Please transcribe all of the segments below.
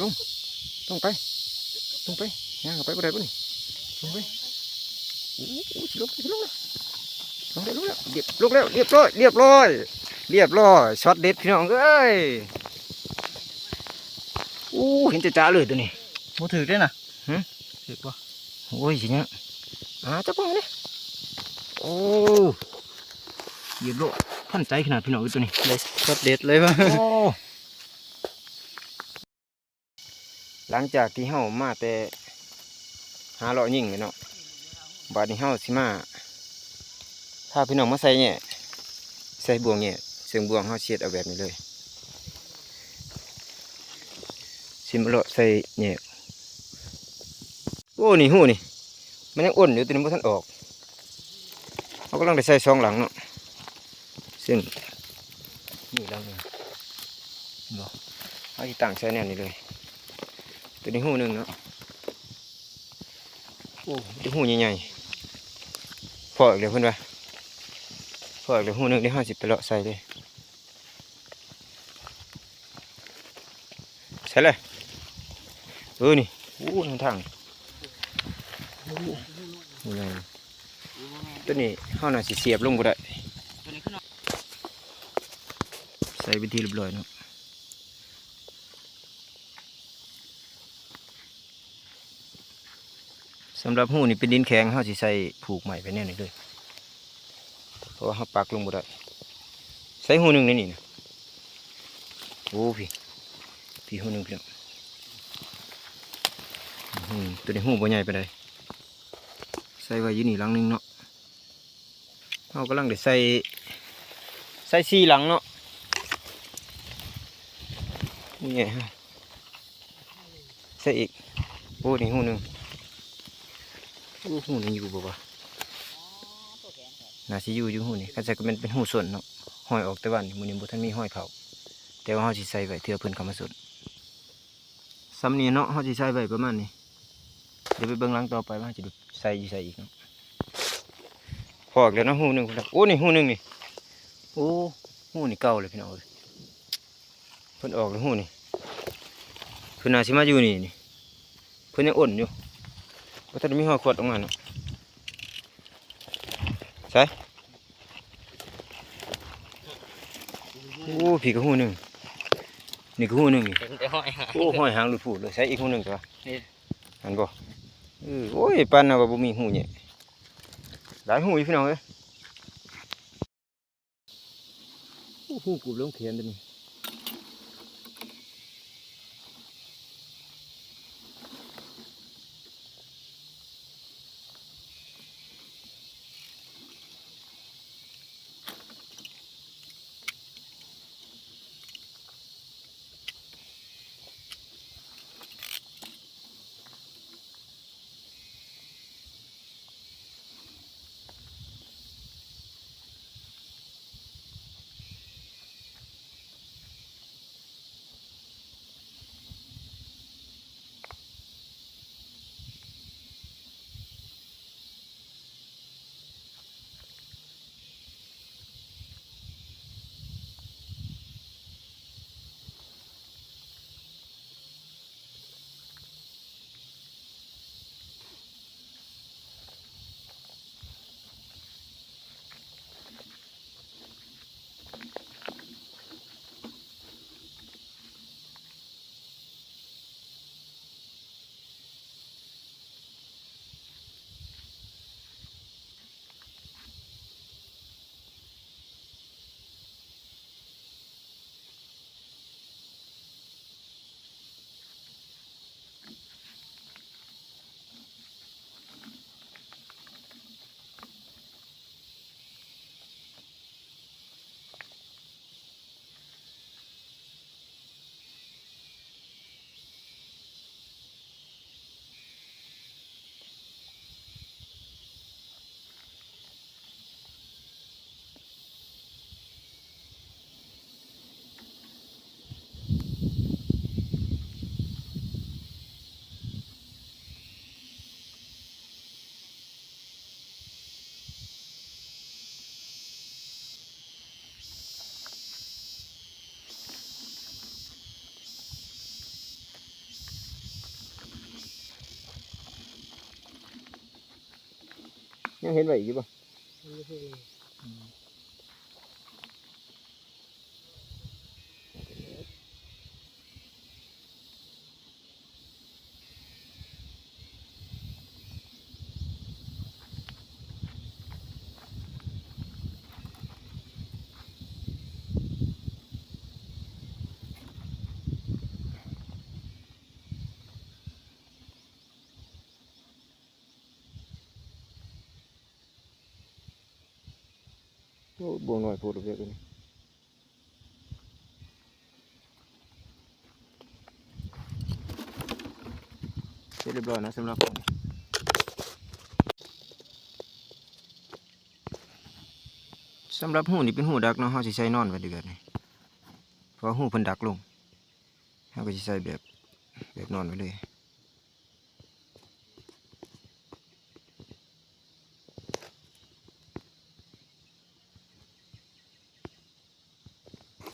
ลงลงไปลงไปย่างเข้าไปบ่ได้บ่นี่ลงไปโอ้โหสิลงไปสิลงแล้วลงได้ลงแล้วเรียบลงแล้วเรียบร้อยเรียบร้อยเรียบร้อยช็อตเด็ดพี่น้องเอ้ยโอ้เห็นจะจ้าเลยตัวนี้บ่ถือได้น่ะหึถือบ่โอ้ยสิเนี่ยอ่าจับปังเลยโอ้เรียบร้อยพันใจขนาดพี่น้องเอ้ยตัวนี้ได้ช็อตเด็ดเลยว่ะโอ้ หลังจากที่เฮามาแต่หาเลาะยิ่งเลยเนาะบาดนี้เฮาสิมาพาพี่น้องมาใส่เนี่ยใส่บ่วงเนี่ยเสียงบ่วงเฮาเสียดเอาแบบนี้เลยสิมาเลาะใส่เนี่ยโอ้นี่หูนี่ มันยังอ้นอยู่ตัวนี้บ่ทันออกเขากำลังได้ใส่ซองหลังเนาะซึ่งนี่หลังนึงบ่เอาที่ต่างใช้แนวนี้เลย ตัวนี้หูหนึ่งเนาะโอ้ตัวหูใหญ่ๆพออีกเลยเพื่อนวะพออีกเลยหูหนึ่งได้ห้าสิบไปเลาะใส่เลยใช่เลยเออนี่โอ้ทางทางโอ้หูใหญ่ตัวนี้ห้าน่าสิเสียบลงก็ได้ใส่ไปทีเรียบร้อยเนาะ สำหรับหูนี่เป็นดินแข็งเขาสิใส่ผูกใหม่ไปแน่นี่เลยเพราะว่าเขาปักลงบ่ได้ใส่หูหนึ่งในนี่นะโอ้พี่พี่หูหนึ่งพี่น้องตัวนี้หูบ่ใหญ่ไปเลยใส่ไว้ยี่นี่หลังหนึงเนาะเขากำลังได้ใส่ใส่สี่หลังเนาะนี่ไงฮะใส่อีกโอ้นี่หูหนึ่ง อ้หูนี่อยู่บ่วะน่าสิอยู่อยู่หูนี่ก็จะเป็นเป็นหูส่วนเนาะห้อยออกแต่ว่านี่มื้อนี้บ่ทันมีห้อยเขาแต่ว่าเฮาสิใส่ไว้เทื่อเพิ่นเข้ามาสนซ้ำนี้เนาะเฮาสิใส่ไว้ประมาณนี้เดี๋ยวไปเบิ่งหลังต่อไปว่าจะดูใส่อยู่ใส่อีกเนาะพออีกแล้วเนาะหูหนึงพุ่นน่ะโอ้นี่หูหนึงนี่โอ้หูนี่เก่าเลยพี่น้องเอ้ยเพิ่นออกแล้วหูนี่เพิ่นน่าสิมาอยู่นี่นี่เพิ่นยังอ่อนอยู่ ก็ถ้ามีหัวขวดออกมาเนาะใช่โอ้ผีก็หูหนึ่งนี่ก็หูหนึ่งนี่เป็นแต่ห้อยหาโอ้ห้อยหางหลุดผูดเลยใช้อีกหูหนึ่งตัวนี่อันบ่เออโอ้ยปานน่ะว่าบ่มีหูเนี่ยหลายหูอยู่พี่น้องเอ้ยโอ้หูกูลงเขียนตัวนี้ ยังเห็นไว้อีกอยู่บ่ บวงหน่อยโพดเอาเยอะเลยเสร็จเรียบร้อยนะสำหรับผมสำหรับหูนี่เป็นหูดักเนาะเฮาสิใช้นอนไว้เดือนนี่เพราะหูเพิ่นดักลงเฮาก็สิใช้แบบแบบนอนไว้เลย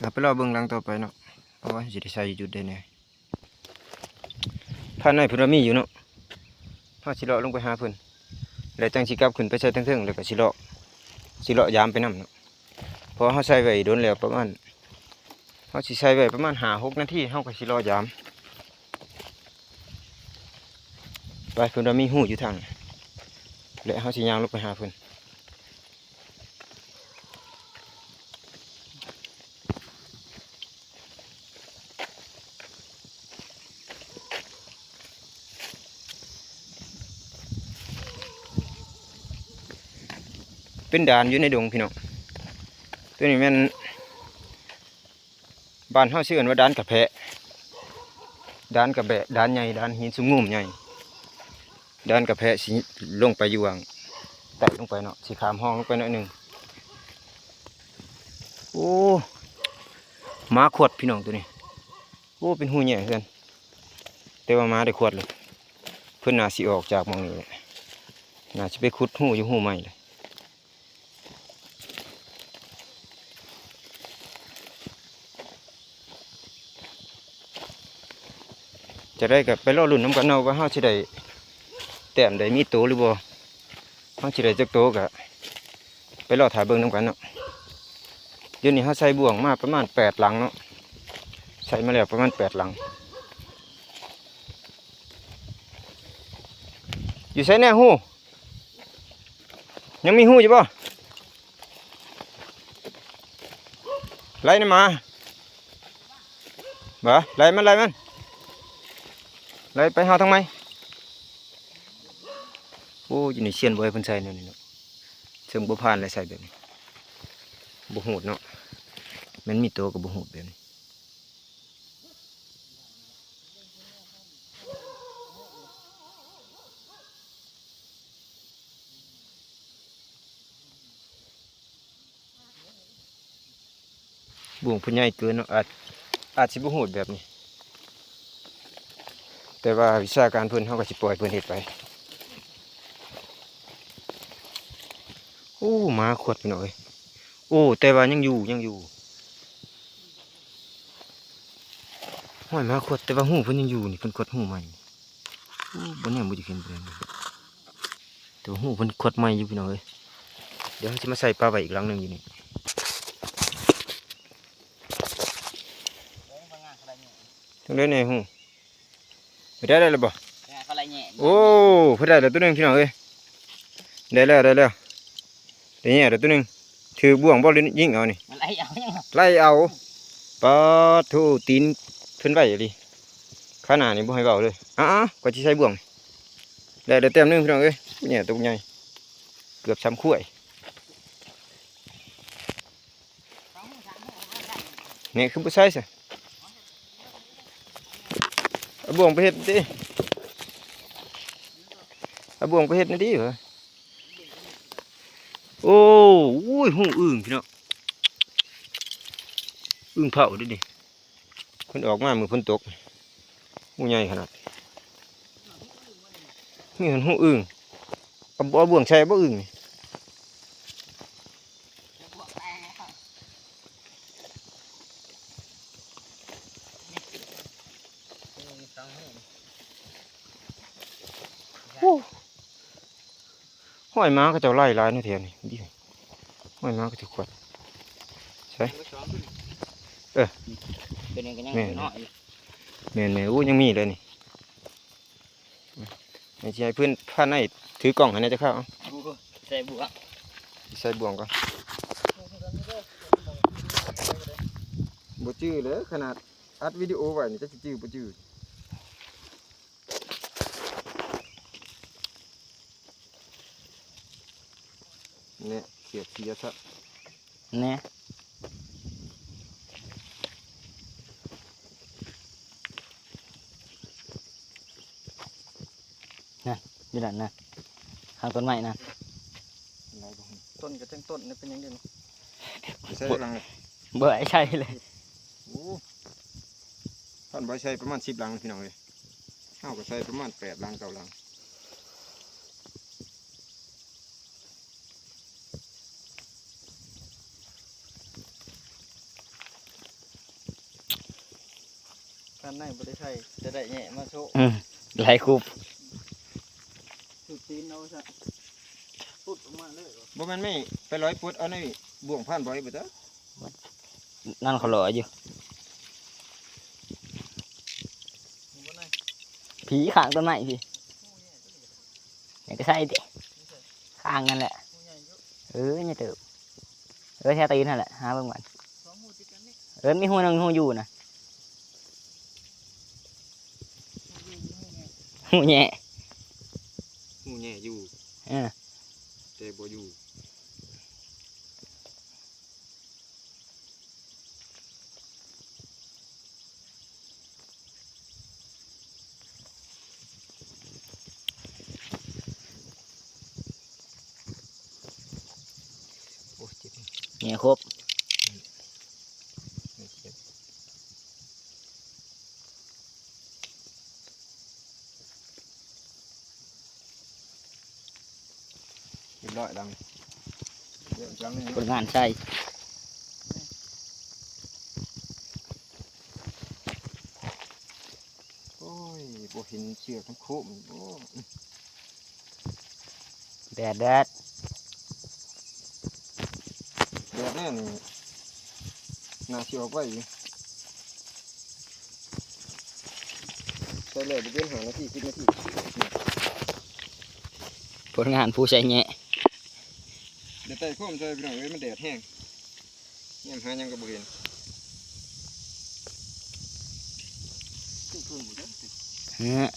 เราไปรอเบื้องหลังต่อไปเนาะเพราะว่าสิได้ใส่จุดได้แน่ภายในพิ่นว่ามีอยู่เนาะเฮาสิเลาะลงไปหาเพิ่นแล้วจังสิกลับขึ้นไปใส่เทิงๆแล้วก็สิเลาะสิเลาะยามไปนํเนาะเพราะเฮาใส่ไว้โดนแล้วประมาณเฮาสิใส่ไว้ประมาณ5-6นาทีเฮาก็สิเลาะยามไปพิ่นว่ามีหูอยู่ทางแล้วเฮาสิยางลงไปหาเพิ่น เป็นด่านอยู่ในดงพี่น้องตัวนี้มันบ้านเฮาชื่อันว่าด่านกระแพะด่านกระแบะด่านใหญ่ด่านหินสุมงุ่มใหญ่ด่านกระแพะสิลงไปอยู่วางไต่ลงไปเนาะสิขามห้องลงไปหน่อยหนึ่งโอ้หมาขวดพี่น้องตัวนี้โอ้เป็นหูใหญ่เพื่อนแต่ว่าหมาได้ขวดเลยเพื่อนนาสิออกจากมองนี้แหละน่าจะไปขุดหูอยู่หูใหม่เลย จะได้กับไปรอลุ่นน้ำกันเนาว่าเฮาสิได้แต้มได้มีโตหรือบ่เฮาสิได้จักโตกะไปรอถ่ายเบิ่งน้ำกันเนาะเดี๋ยวนี้เฮาใส่บ่วงมาประมาณแปดหลังเนาะใส่มาแล้วประมาณแปดหลังอยู่ใส่แน่หูยังมีหูอยู่บ่ไล่นี่มาบ่ไล่มันไล่มัน เลยไปหาทางไหมโอ้อยู่ในเชียนบ่ให้พิ่นใส่เนี่ยนี่เนาะเชิงบ่ผ่านเลยใส่แบบนี้บ่หูดเนาะมันมีตัวกับบ่หูดแบบนี้บ่งพิ่นใหญ่เกินเนาะอาจอาจสิบ่หูดแบบนี้ แต่ว่าวิชาการเพิ่นเขาก็สิปล่อยเพิ่นเฮ็ดไปโอ้หมาขวดไปหน่อย โอ้แต่ว่ายังอยู่ยังอยู่ห้อยหมาขวดแต่ว่าหูเพิ่นยังอยู่นี่เพิ่นขวดหูใหม่โอ้บ่เนี่ยบ่จะเห็นเพิ่นแต่ว่าหูเพิ่นขวดใหม่อยู่พี่น้อยเดี๋ยวจะมาใส่ปลาไว้อีกหลังหนึ่งอยู่นี่ตรงนี้เนี่ยหู ไปได้แล้วบ่เขาไรแง่โอ้เพิ่นได้แล้วตัวหนึงพี่น้องเอ้ยได้แล้วได้แล้วได้เนี่ยแล้วตัวหนึงถือบ่วงบ่หรือยิงเอานี่มันไรเอายังไล่เอาปาทูตีนเพิ่นไว้ดิขนาดนี้บ่ให้เว้าเลยอ้าวๆก็สิใช้บ่วงได้แล้วเต็มหนึงพี่น้องเอ้ยเนี่ยตัวใหญ่เกือบซ้ำคุ้ยนี่คือบ่ใช่ซะ เอาบ่วงไปเฮ็ดดิเอาบ่วงไปเฮ็ดนี่ดิเหรอโอ้อยหูอึ่งพี่น้องอึ้งเผาดิดิคนออกมามือฝนตกหูใหญ่ขนาดนี่เห็นหูอึ้งเอาบ่วงใช่บ่อึ้งนี่ ห้อยม้าก็จะไล่ลายในแถวนี้ดิห้อยม้าก็จะขวดใช่เป็นยังไงยังแม่นน้อยแม่นแม่นอู้ยังมีเลยนี่ไอ้ที่ให้เพื่อนพาในถือกล่องให้นายจะเข้าใส่บัวใส่บวงก่อนบ่จื้อเลยขนาดอัดวิดีโอไว้นี่จะจื้อบ่จื้อ เนี่ยเขียดเสียซะเนี่ยนั่นอยู่นั่นนะข้างต้นไม้นะต้นกับจังต้นนี่เป็นยังไงเนาะใช่หลังเลยเบื่อไอ้ใช่เลยโอ้ท่านบ่ใช้ประมาณ10หลังพี่น้องเอ้ยเฮาก็ใช้ประมาณ8หลัง9หลังารในบ่ได้ใช่จะได้แหน่มาโชว์อืมไหลคูบสุดตีนเอาซะพุดออกมาเลยเหรอบ่แม่นไม่ไปร้อยปุดเอาในบ่วงผ่านบ่อยบ่จ้ะนั่นเขาหล่ออยู่เห็นบ่ในผีข้างต้นไม้พี่อยากจะใส่ดิข้างนั่นแหละผู้ใหญ่เยอะเออเนี่ยเติบเออแค่ตีนนั่นแหละหาเบิ่งมันสองหมู่ติดกันนี่เออมีหัวหนึงหัวอยู่นะ หัวแง่หูแย่อยู่เออแต่บ่อยู่โอ้เจ็บแง่ครบ ไม่เจ็บ เรียบร้อยดังเดี๋ยวอีกลังหนึงผลงานใช่โอ้ยบ่เห็นเชือกทั้งโคมโอ้แดดแดดแบบนี้นี่น่าสิออกไว้อยู่ใส่เลยบ่เกิน5นาที10นาทีผลงานผู้ใช้แง่เดี๋ยวใต้โคมใส่พี่น้องเอ้ยมันแดดแห้งเนี่ยหาหยังก็บ่เห็นขึ้นเพิ่มหมดแล้วเออ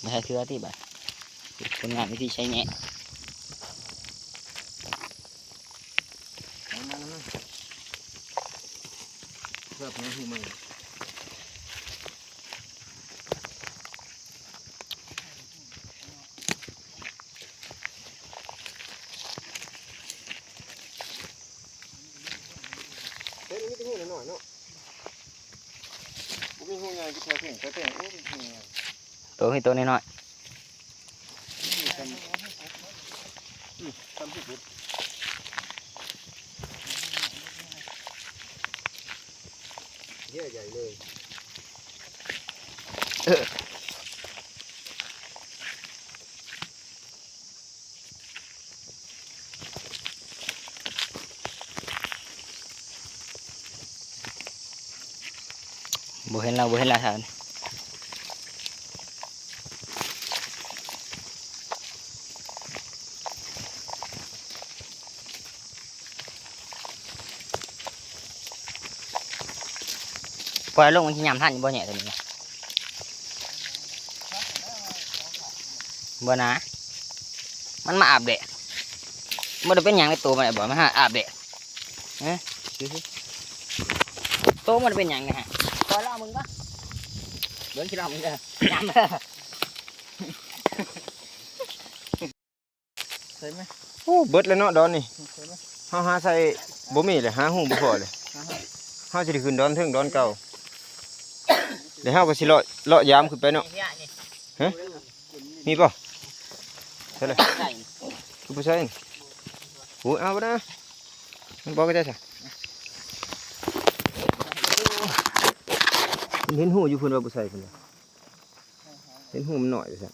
ไม่ใช่เชื่อที่บ่ะผลงานวิธีใช้แง่ เอามามาครับมาหูใหม่เต้นมีแต่หูน้อยๆเนาะบ่มีหูใหญ่ก็แท้แท้งแท้ แท้งโอ้มีหูใหญ่ตัวให้ตัวน้อย นี่ทำนี่ทำที่สุดเยอะใหญ่เลย ๆบ่เห็น เราบ่เห็นเราท่านปล่อยลงมันที่ยำท่านอยู่บ่แหน่ตัวนี้นะบ่นะมันมาอาบแดดมันจะเป็นอย่างในตัวมันบ่มาหาอาบแดดเอ๊ะดูสิตัวมันเป็นอย่างไงฮะปล่อยแล้วมึงปะเดินขี้เรามึงเด้อยำเด้อใช่ไหมโอ้เบิดแล้วเนาะดอนนี่ใช่ไหมเฮาหาใส่บ่มีเลยหาหูบ่พอเลยอ่าฮะเฮาสิได้ขึ้นดอนเทิงดอนเก่า เดี๋ยวเฮาก็สิเลาะเลายามขึ้นไปเนาะฮะมีป่ะใช่เลยคือผู้ชายโอ้เอาไปนะมันบอกก็ได้สิเห็นหูอยู่พื้นว่าผู้ชายคนเดียเห็นหูมันหน่อยเลยสิ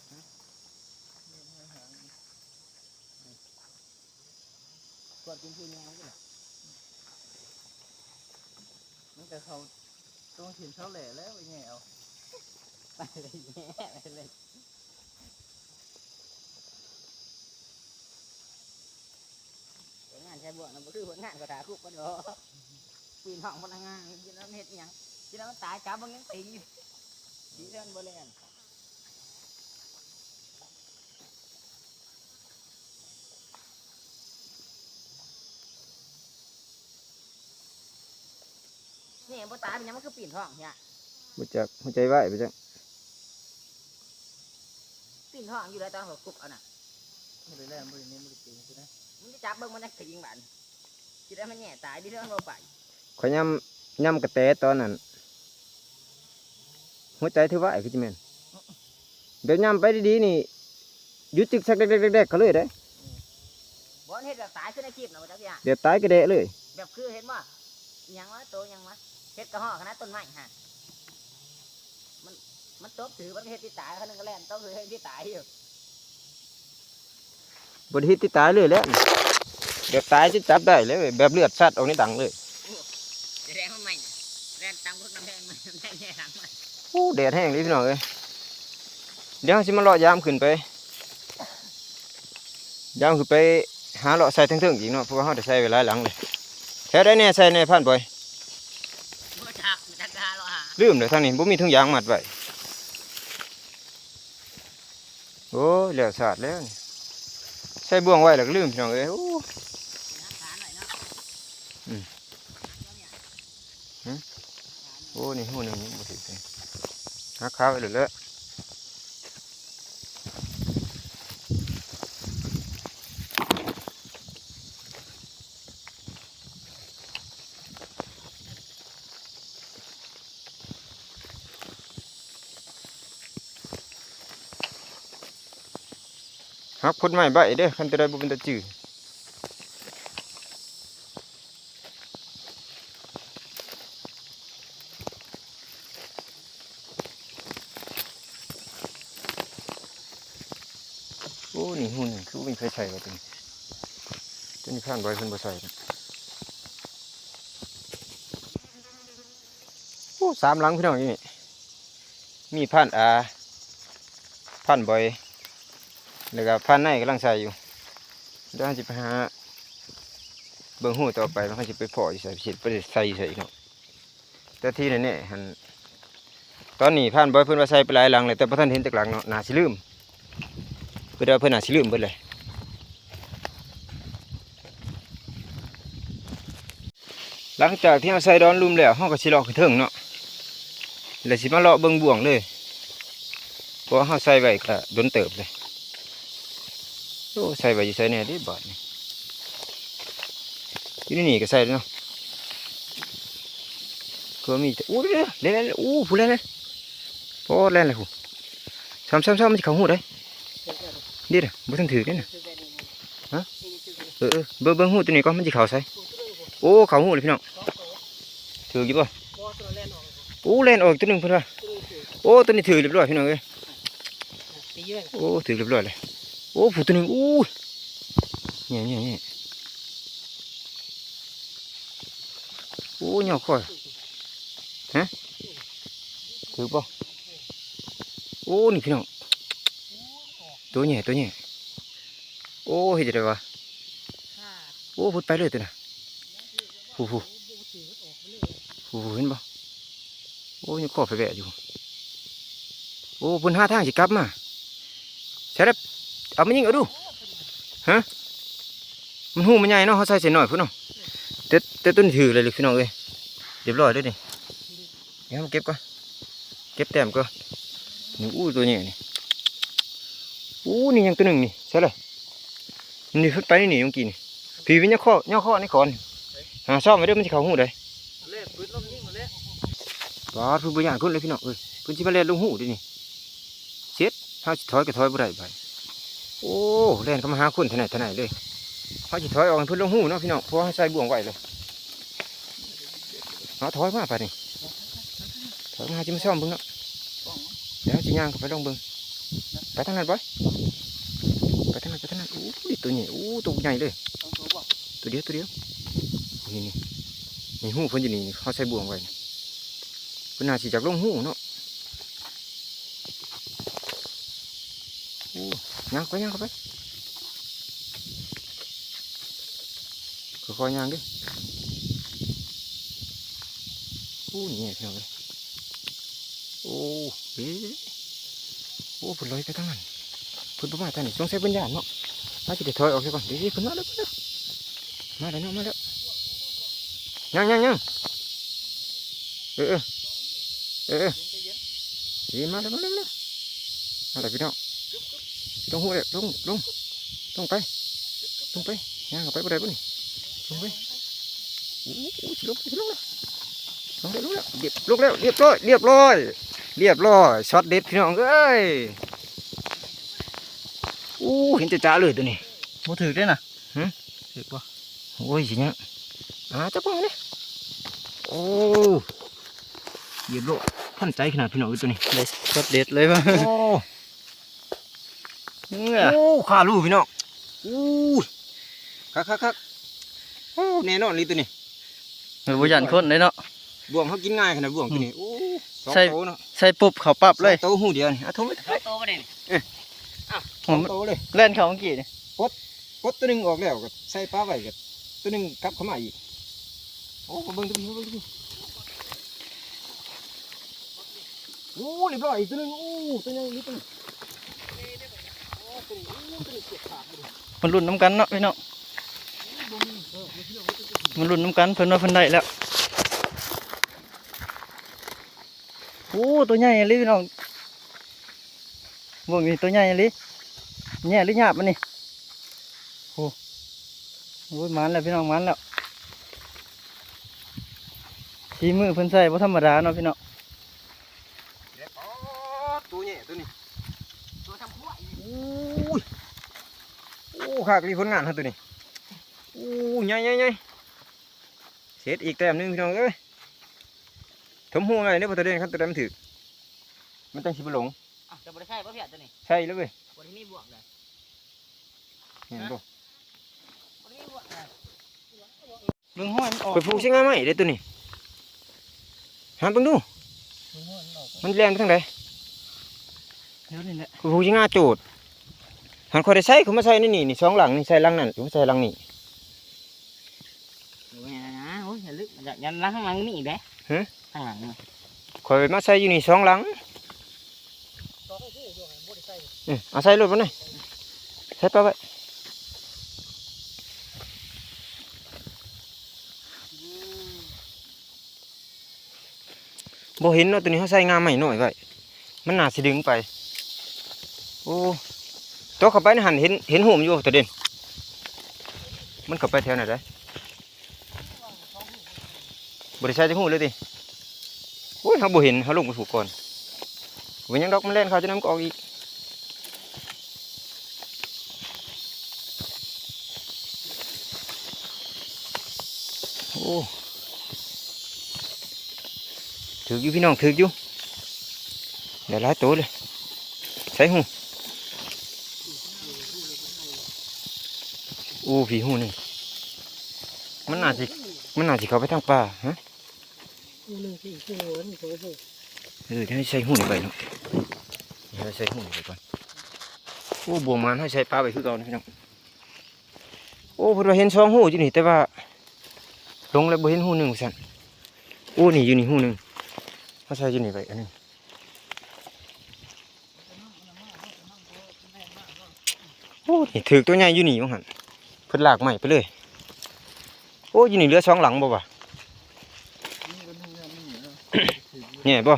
มันจะเขา ต้องถิ่นเขาแหล่แล้วไอ้แง่เอาไปเลยแง่ไปเลยผลงานใช้บ่วงนะบ่คือผลงานกระถาคุกก็ดอกปีนห้องพนักงานกินแล้วเฮ็ดอิหยังกินแล้วมันตายจับมันยังตีอยู่สีเดินบ่เล่น นี่บ่ตายเป็นหยังมันคือปีนห้องเนี่ยบ่จักหัวใจไหวบ่จักปีนห้องอยู่แล้วตอนหัวคุกเอาน่ะไม่ได้แล่นไม่ได้เน้นไม่ได้เก่งใช่ไหมมันจะจับเบิ่งมันจะถิงบันคิดว่ามันแง่ตายดิเรื่องเราไปข่อยย่ำย่ำกระแตตอนนั้นหัวใจถือว่าไอ้คือจิแม่นเดี๋ยวย่ำไปดีๆนี่หยุดจึกสักเด็กๆๆเขาเลยได้บอลเห็ดแบบตายขึ้นในคลิปนะว่าจักอย่างเดี๋ยวตายกระเดะเลย แบบคือเห็นว่ายังวะโตยังวะ เห็ดกระห่อขนาดต้นไม้ฮะมันมันตบถือมันเห็ดที่ตายเขานึงก็แล่นตบถือเห็ดที่ตายอยู่บไดฮิตที่ตายเลยแหล้วเดี๋ยวตายจะจับได้เลยเว้ยแบบเลือดสัดออกในดังเลยแรงมันใหม่แรงตังพวกน้ำแดงมันน้ำแดงแย่หลังมันโอ้แดดแห้งเลยพี่น้องเอ้ยเดี๋ยวสิมาเลาะยามขึ้นไปยามขึ้นไปหาเลาะใส่ทั้งๆอีกเนาะเพราะว่าเขาจะใส่เวลายหลังเลยแถวได้แน่ใส่ในพันบ่อย มันจักมันจักกาเราหา ลืมเลยทางนี้บ่มีถุงยางมัดไว้โอ้ยแล้วสาดแล้วนี่ใส่บ่วงไว้แล้วก็ลืมพี่น้องเอ้ยโอ้นักฐานหน่อยเนาะอืมโอ้นี่หูหนึงนี่บ่ถึงเลยหักขาไว้เลยแหละ หักพ้นไม้ใบเด้อคันตะได้บ่เป็นตะจือโอ้นี่หุ่นคือวิ่งไฟใส่ว่าตัวนี้ตัวนี้ผ่านบ่อยเพิ่นบ่ใส่โอ้สามหลังพี่น้องนี่มีผ่านอาผ่านบ่อย แล้วก็ผ่านในกำลังใส่อยู่เดี๋ยวเราจะไปหาเบิ่งหูต่อไปแล้วเราจะไปเพาะอยู่ใส่สิไปใส่ใส่เนาะแต่ที่นี่เนี่ยหันตอนนี้ผ่านบ่อยเพิ่อนว่าใส่ไปหลายหลังเลยแต่บ่ทันเห็นจักหลังเนาะนาสิลืมเพื่อนเพื่อนอาสิลืมเบิดเลยหลังจากที่เราใส่ดอนลุมแล้วเราก็สิลาะขึ้นเทิงเนาะแล้วสิมาเลาะเบิ่งบ่วงเลยเพราะเราใส่ไว้ก็โดนเติบเลย โอ้ใส่ไว้อยู่ใส่แน่เดิบาดนี่อยู่นนี่ก็ใส่เลยนาะก็มีแต่อู้เล่นเล่นอู้ผู้เล่นเลยโอ้เล่นเลยผู้ซ้ำซ้ำซ้ำมันจะเข้าหูได้เดี๋ยวบ่ทันถือกันน่ะเออเออเบิ่งเบิ่งหูตัวนี้ก่อนมันสิเข้าใส่โอ้เข้าหูเลยพี่น้องถืออยู่บ่บอสเราแล่นออกโอ้แล่นออกตัวหนึ่งเพิ่นว่าตัวนี้คือโอ้ตัวนี้ถือเรียบร้อยพี่น้องเอ้ยโอ้ถือเรียบร้อยเลย โอ้ผูตัวหนึงอู้ยเนี่ยเนี่ยเนี่ยโอ้ยค่อยฮะถือบ่ะโอ้นี่พี่น้องตัวใหญ่ยตัวใหญ่ยโอ้เฮ็ดจังไดวะโอ้พุดไปเลยตัวน่ะหูหูหูหูเห็นบ่ะโอ้ยังขอไปแวะอยู่โอ้เพุ่นห้าทางสิกลับมาใช่แล้ว เอามายิงเอาดูฮะมันหูมันใหญ่เนาะเขาใส่เสียหน่อยพุ่นเนาะแต่แต่ต้นถือเลยเลยพี่น้องเอ้ยเรียบร้อยเลยนี่เดี๋ยวมาเก็บก่อนเก็บแต้มก่อนนี่อู้ตัวนี้นี่อู้นี่ยังตัวหนึ่งนี่ใช่เลยนี่ขึ้นไปนี่นี่เมื่อกี้นี่พีวิญญาข้อย่อข้อนี่ก่อนหาซ่อมไว้เด้มันสิเข้าหูได้เล่นปืนลมยิงมาเล่นบาดเพิ่นบ่ย่านคนเลยพี่น้องเอ้ยพิ่นสิมาเล่นลงหูดินี่เสร็จเฮาถอยก็ถอยบ่ได้ไป โอ้เล่นเข้ามาหาคนเท่าไหนาไหนเลยเฮาสิถอยออกเพิ่นลงหูเนาะพี่น้องเพราะเฮาใส่บ่วงไว้เลยเฮาถอยมาไปนี่ถอยมาสิมาซ่อมเบิ่งเนาะเดี๋ยวเฮาสิย่างเข้าไปลองเบิ่งไปทางนั้นบ่ไปทางนั้นไปทางนั้นอู้ตัวนี้อู้ตัวใหญ่เลยตัวเดียวตัวเดียวนี่นี่นี่หูเพิ่นอยู่นี่เขาใส่บ่วงไว้เพิ่นน่าสิจากลงหูเนาะ โอ้ย่างไปย่างเข้าไปค่อยๆย่างเดิโอ้นี่พี่น้องเอ้ยโอ้เฮ้ยโอ้เพิ่นลอยไปทางนั้นเพิ่นบ่มา ล้วเพิ่นมาแล้วมาแล้วเนาะมาแล้วย่างย่างย่างเออเออเออเออดีมาแล้วมาแล้วมาแล้วมาแล้วพี่น้องลงหูเลยลงลงลงไปลงไปย่างเข้าไปบ่ได้บ่นี่ลงไปโอ้โหสิลงไปสิลงแล้วลงแล้วลงแล้วเรียบลงแล้วเรียบร้อยเรียบร้อยเรียบร้อยช็อตเด็ดพี่น้องเอ้ยโอ้เห็นจะจ้าเลยตัวนี้บ่ถือได้น่ะหึถือบ่โอ้ยสิเนี่ยอ่าจับปองเลยโอ้เรียบร้อยพันใจขนาดพี่น้องเอ้ยตัวนี้ได้ช็อตเด็ดเลยว่ะโอ้ เงื่อโอ้ขาลูกพี่น้องโอ้ยคักคักคักโอ้แน่นอนเลยตัวนี้เออบ่ยันคนเลยเนาะบ่วงเขากินง่ายขนาดบ่วงตัวนี้โอ้สองใช่โตเนาะใส่ปุ๊บเขาปรับเลยสองโตหูเดียวนี่อะทุ่มไปเขาโตมาเนี่ยสองโตเลยเล่นเขาเมื่อกี้นี่กดตัวหนึงออกแล้วก็ใส่ปลาไว้ก็ตัวหนึงกลับเข้ามาอีกโอ้มาเบิ่งตัวนี้มาเบิ่งตัวนี้โอ้เรียบร้อยอีกตัวหนึงโอ้ตัวนี้นี่ตัวนี้ มันรุ่นน้ำกันเนาะพี่น้องมันรุ่นน้ำกันเพิ่นว่าเพิ่นได้แล้วโอ้ตัวใหญ่เลยพี่น้องบ่มีตัวใหญ่เลยแย่หรือหยาบมันนี่โอ้โอ้มันแล้วพี่น้องมันแล้วทีมือเพิ่นใส่บ่ธรรมดาเนาะพี่น้อง เดี๋ยวอ๋อตัวนี้ตัวนี้ ตัวทำขั้ว โอ้ย โอ้ขากรีผลงานฮะตัวนี้โอ้ยใหญ่ใหญ่ใหญ่เสร็จอีกแต้มหนึงพี่น้องเอ้ยถมหัวไงเนี่ยพอตัวเด่นครับตัวเด่นมันถือมันต้องชิบหลงอะจะบริใช่ป่ะพี่อะตัวนี้ใช่แล้วเว้ยบริมีบวกเลยเห็นบ่บริมีบวกเลยเบิ่งห้อยมันออกไปผูกใช่ไหมไหมเด้ตัวนี้หาเบิ่งดูเบิ่งห้อยมันออกมันแรงไปทางใดเดี๋ยวนี่แหละไปผูกใช่งาโจด หันคอยได้ใส่เขามาใส่นี่นี่นี่สองหลังนี่ใส่หลังนั่นผมใส่หลังนี่โอ้ยนะโอ้ยอย่าลึกอย่าอย่าล้างข้างหลังนี่อีกเด้ฮะ ข้างหลังนี่คอยมาใส่อยู่นี่สองหลังเออเอาใส่รถมาหน่อยใส่ไปไว้บ่เห็นเนาะตัวนี้เขาใส่งามใหม่หน่อยไว้มันน่าสิดึงไป โอ้ ตัวเข้าไปในหันเห็นเห็นหูมอยู่ตัวเด่นมันเข้าไปแถวไหนได้บริษัทจะหูเลยดิโอ้ยเขาบ่เห็นเขาลงไปผูกก่อนว้นยังดอกมันเล่นเขาจะน้ำกออกอีกโอ้ถืออยู่พี่น้องถืออยู่เดี๋ยวหลายตัวเลยใส่หู อ้ผีหูนี่ มันน่าสิมันน่าสิเข้าไปทางป่าฮะเออเดี๋ยวให้ใส่หุ่นไปเนาะเดี๋ยวให้ใส่หุ่นไปก่อนโอ้บวงมันให้ใส่ปลาไปคือเก่านะพี่น้องโอ้เพอเราเห็นสองหูอยู่นี่แต่ว่าลงแล้วบ่เห็นหูหนึ่งสั่นโอ้นี่อยู่นี่หูหนึ่งเขาใส่อยู่นี่ไปอันหนึงโอ้นี่ถือตัวใหญ่อยู่นี่ว่าหัน เพิ่นลากใหม่ไปเลยโอ้อยู่นี่เหลือสองหลังบ่วะเนี่ยบ่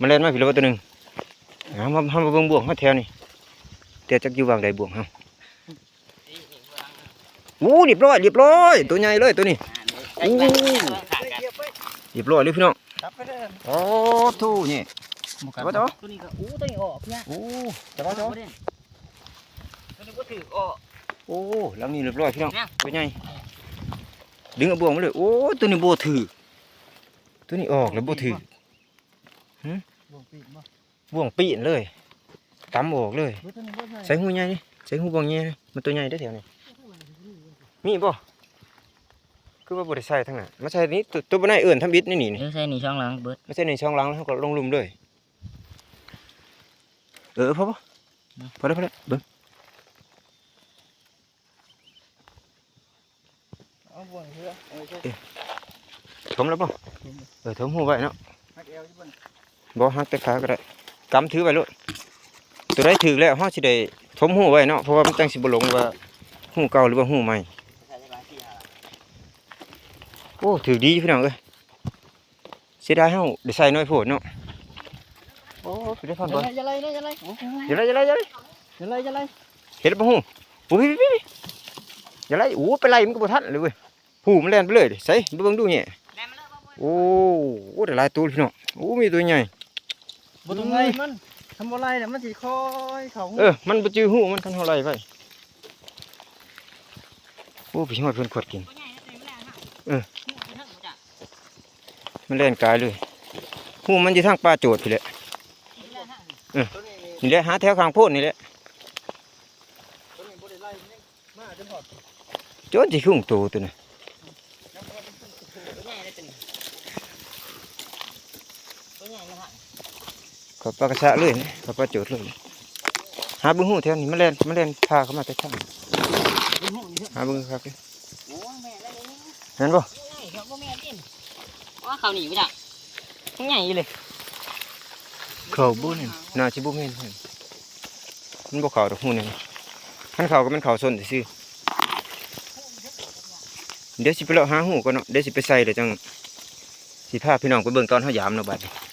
มันเล่นมาผิดแล้วบ่ตัวหนึ่งเอามาเอามาเบิ่งบ่วงเขาแถวนี่เดี๋ยวจักอยู่วางใดบ่วงเฮาโอ้เรียบร้อยเรียบร้อยตัวใหญ่เลยตัวนี้โอ้ขาดกันเรียบร้อยเลยพี่น้องจับไปเด้อโอ้ทูนี่บ่จับไว้ต่อตัวนี้ก็อู้ตัวนี้ออกเนี่ยโอ้จับไว้ต่อตัวนี้ก็ถือออก โอ้หลังนี้เรียบร้อยพี่น้องเนี่ยตัวใหญ่ดึงเอาบ่วงมาเลย โอ้ตัวนี้บ่ถือตัวนี้ออกแล้วบ่ถือบ่ปีกบ่บ่วงปีนเลยตำออกเลยเฮ้ยตัวนี้บ่ใช่ใส่หูใหญ่นี่ใส่หูบ่วงใหญ่นี่มันตัวใหญ่ได้อแถวนี้มีบ่คือว่าบ่ได้ใส่ทั้งนั้นมาใส่นี้ตัวตัวบ่ได้เอื่นทำบิดนี่นี่นี่เดี๋ยวใส่นี่ช่องหลังเบิดมาใส่ในช่องหลังแล้วเขาก็ลงหลุมเลยเออพอปะพอแล้วพอแล้วเบิ่งเอาบ่วงเรือเอาใช่ถมแล้วป่ะเออถมหูไว้เนาะฮักเอวอยู่บนบ่หักแต่ขาก็ได้กำถือไว้โลดตัวได้ถือแล้วเฮาสิได้ถมหูไว้เนาะเพราะว่ามันจังสิบ่หลง ว่าหูเก่าหรือว่าหูใหม่ใส่ได้บางที่หาโอ้ถือดีพี่น้องเอ้ยเสียดายเฮาได้ใส่น้อยโพดเนาะโอ้ไปได้พันอบ่ย่าไล่อย่าไล่อย่าไล่อย่าไล่อย่าไล่อย่าไล่อย่าไล่อย่าไล่เห็นแล้วบ่หูโอ้ยพี่พี่อย่าไล่โอ้ไปไล่มันก็บ่ทันเลยเว้ยหูมันแล่นไปเลยดิใส่ไปเบิ่งดูเนี่ยแม่มันเลิกบ่บ่โอ้โอ้ได้หลายตัวพี่น้องโอ้มีตัวใหญ่บ่ต้องไล่มันทำบ่ไล่เนี่ยมันสิคอยเข้าหูเออมันบ่จือหูมันคันเท่าไรไปโอ้พี่ฮอดเพิ่นขวดกินตัวใหญ่นะตัวนี้มันแรงฮะเออหูมันเทิงบ่จ้ะมันเล่นกายเลยหูมันอยู่ทางป่าโจดพี่แหละมันแรงฮะตัวนี้นี่นี่แหละหาแถวข้างโพดนี่แหละตัวนี้บ่ได้ไล่มันยังมาจนหอดโจนสิคุ้งโตตัวน่ะ ตัวใหญ่เลยตัวนี้ตัวใหญ่นะฮะ เขับปลากระชะเลยนะเขับป่าโจดเลยหาเบิ่งหูแถวนี้มันเล่นมันเล่นพาเข้ามาแต่ข้างดูหูนี่เถอะหาเบิ่งครับโอ้ยแม่ได้เลยเห็นบ่ใหญ่ครับบ่แม่กินว่าเขาหนีไปจ้ะใหญ่เลยเขาบ่นี่น่าสิบ่แม่นเพิ่นมันบ่เข้าดอกหูนี่คันเข้าก็มันเข้าส้นซื่อๆเดี๋ยวสิไปเลาะหาหูก่อนเนาะเดี๋ยวสิไปใส่เดี๋ยวจังสิพาพี่น้องไปเบิ่งตอนเฮายามเนาะบัดนี้